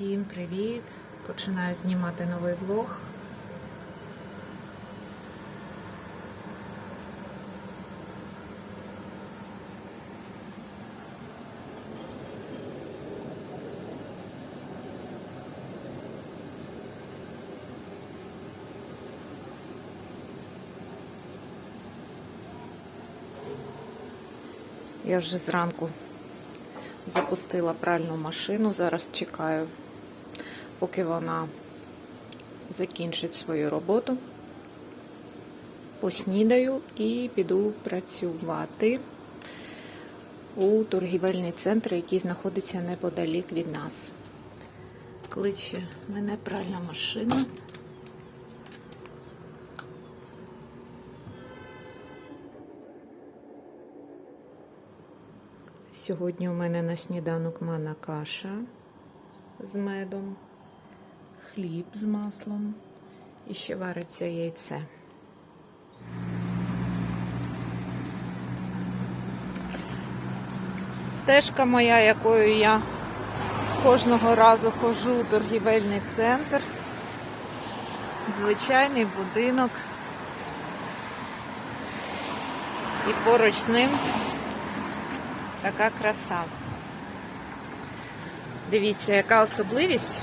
Всім привіт! Починаю знімати новий влог. Я вже зранку запустила пральну машину. Зараз чекаю, поки вона закінчить свою роботу. Поснідаю і піду працювати у торгівельний центр, який знаходиться неподалік від нас. Кличе мене пральна машина. Сьогодні у мене на сніданок мана каша з медом, хліб з маслом і ще вариться яйце. Стежка моя, якою я кожного разу ходжу у торгівельний центр. Звичайний будинок. І поруч з ним Така краса. Дивіться, яка особливість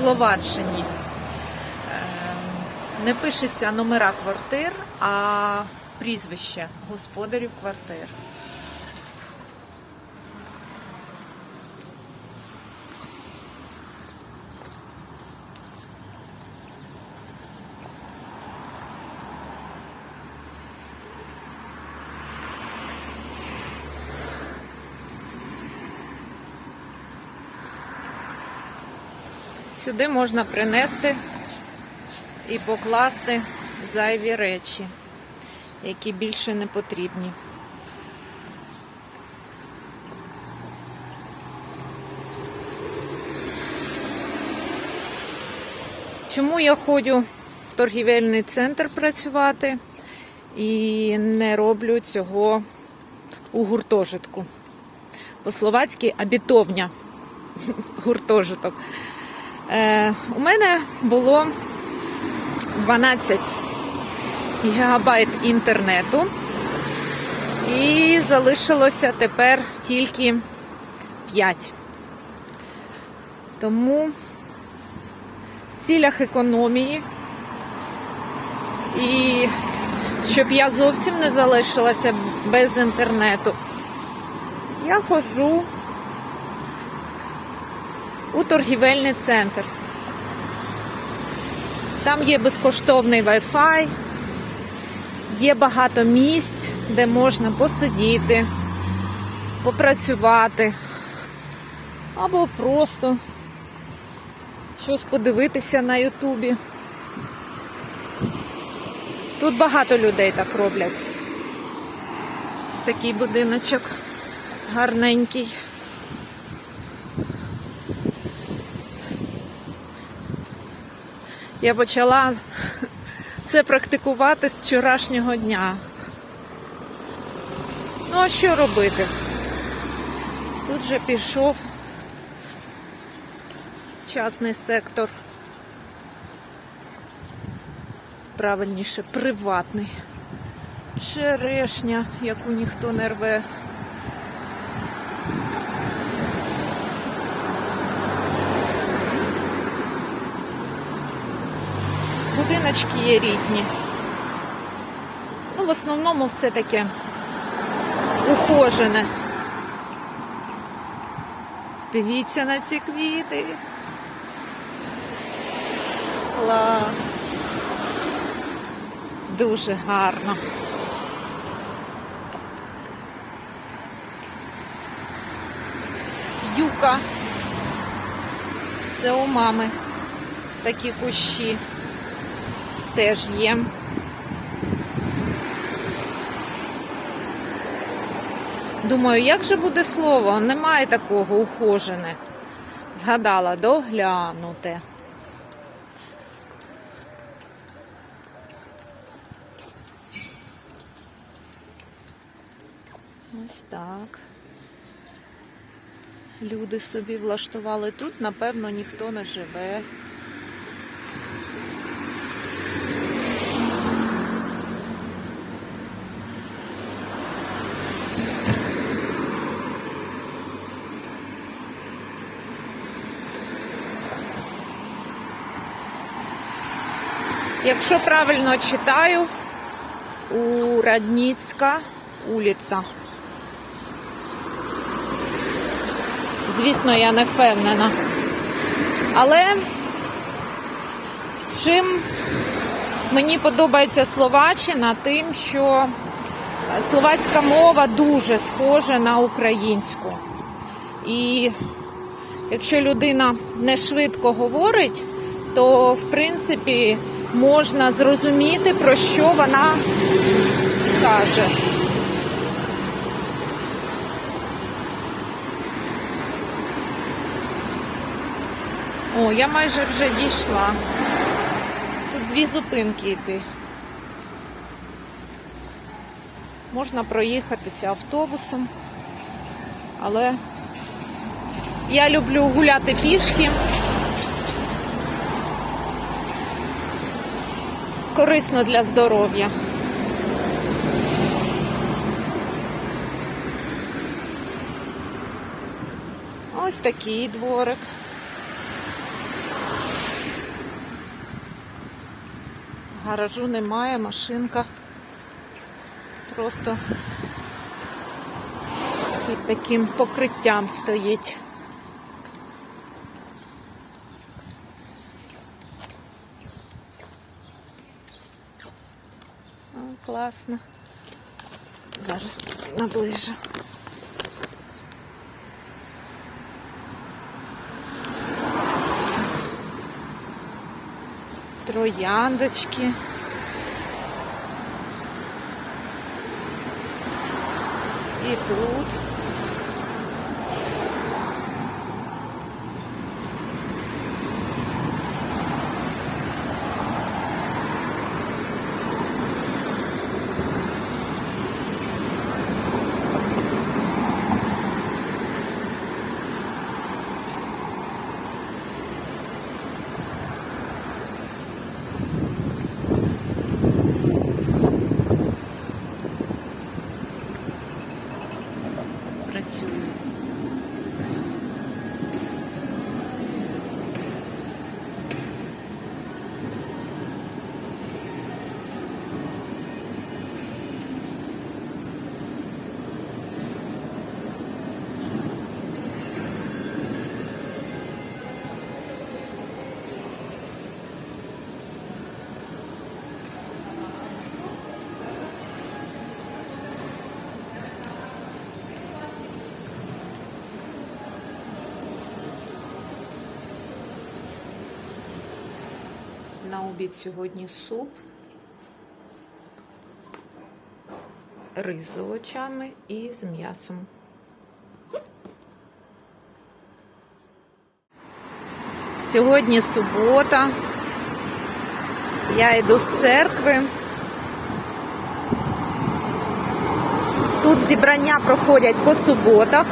Словаччині. Ем, Не пишеться номера квартир, а прізвище господарів квартир. Сюди можна принести і покласти зайві речі, які більше не потрібні. Чому я ходжу в торгівельний центр працювати і не роблю цього у гуртожитку? По-словацьки абітовня гуртожиток. Е, у мене було 12 гігабайт інтернету, і залишилося тепер тільки 5. Тому в цілях економії і щоб я зовсім не залишилася без інтернету, я ходжу у торгівельний центр. Там є безкоштовний Wi-Fi, є багато місць, де можна посидіти, попрацювати або просто щось подивитися на Ютубі. Тут багато людей так роблять. Такий будиночок гарненький. Я почала це практикувати з вчорашнього дня. Ну, а що робити? Тут же пішов частний сектор. Правильніше, приватний. Черешня, яку ніхто не рве. Будиночки є різні. Ну, в основному все таке ухожене. Дивіться на ці квіти. Клас. Дуже гарно. Юка. Це у мами такі кущі теж є. Думаю, як же буде слово? Немає такого ухожене. Згадала доглянути. Ось так. Люди собі влаштували тут, напевно, ніхто не живе. Якщо правильно читаю, у Радніцька вулиця. Звісно, я не впевнена. Але чим мені подобається Словаччина, тим, що словацька мова дуже схожа на українську. І якщо людина не швидко говорить, то в принципі можна зрозуміти, про що вона каже. О, я майже вже дійшла. Тут дві зупинки йти. Можна проїхатися автобусом, але я люблю гуляти пішки. Корисно для здоров'я. Ось такий дворик. Гаражу немає, машинка просто під таким покриттям стоїть. Класно. Зараз наближу. Трояндочки. І тут. працюю. На обід сьогодні суп, рис з овочами і з м'ясом. Сьогодні субота. Я йду з церкви. Тут зібрання проходять по суботах.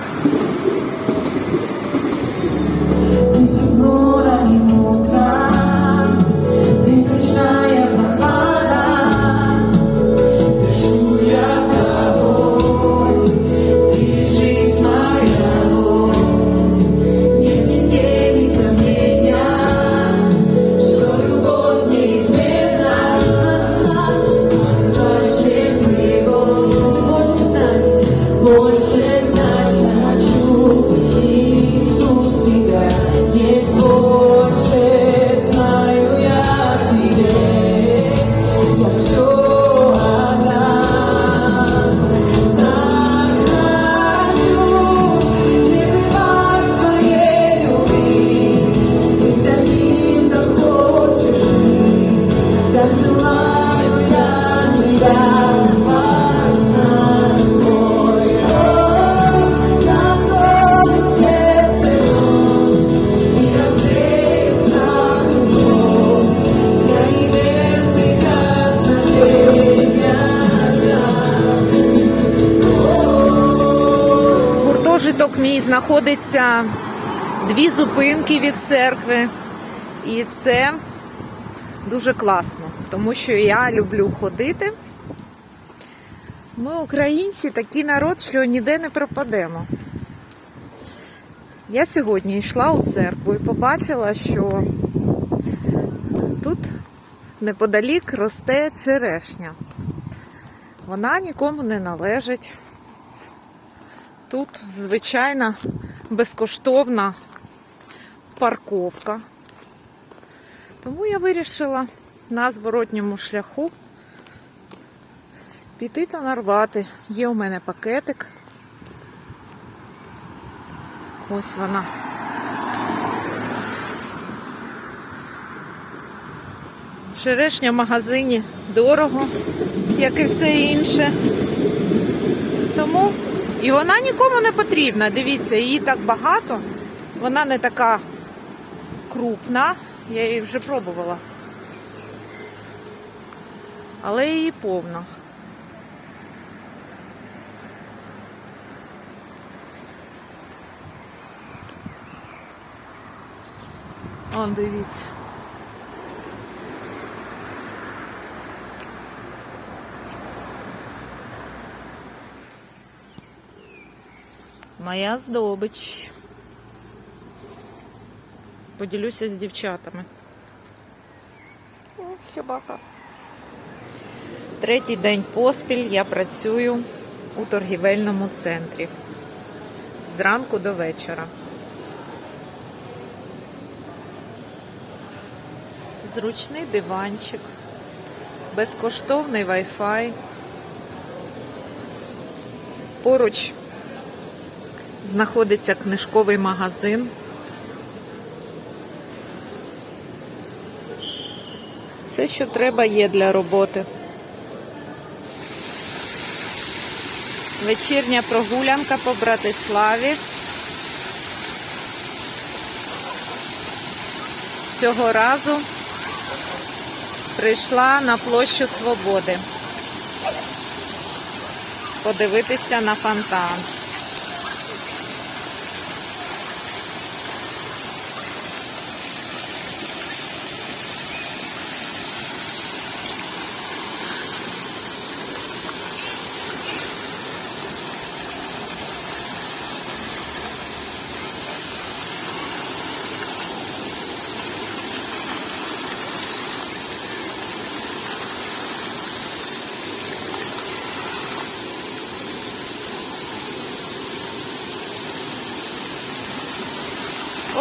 Знаходиться дві зупинки від церкви, і це дуже класно, тому що я люблю ходити. Ми, українці, такий народ, що ніде не пропадемо. Я сьогодні йшла у церкву і побачила, що тут неподалік росте черешня. Вона нікому не належить. Тут звичайна безкоштовна парковка. Тому я вирішила на зворотньому шляху піти та нарвати. Є у мене пакетик. Ось вона. Черешня в магазині дорого, як і все інше. Тому і вона нікому не потрібна. Дивіться, її так багато. Вона не така крупна. Я її вже пробувала. Але її повно. Он дивіться. Моя здобич. Поділюся з дівчатами. О, собака. Третій день поспіль я працюю у торгівельному центрі. Зранку до вечора. Зручний диванчик, безкоштовний Wi-Fi. Поруч знаходиться книжковий магазин. Все, що треба, є для роботи. Вечірня прогулянка по Братиславі. Цього разу прийшла на площу Свободи. Подивитися на фонтан.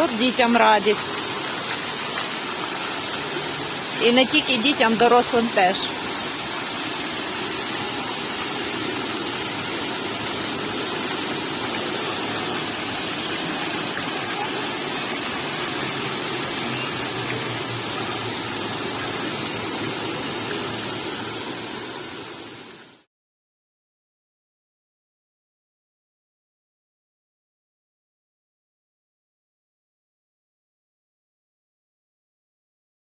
От дітям радість. І не тільки дітям, дорослим теж.